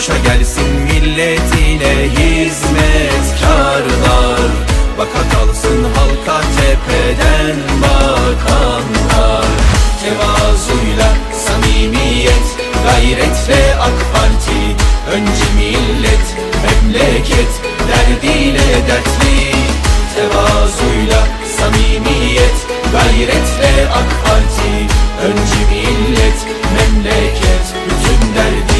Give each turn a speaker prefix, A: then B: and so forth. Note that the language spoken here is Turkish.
A: Başa gelsin milletine hizmetkarlar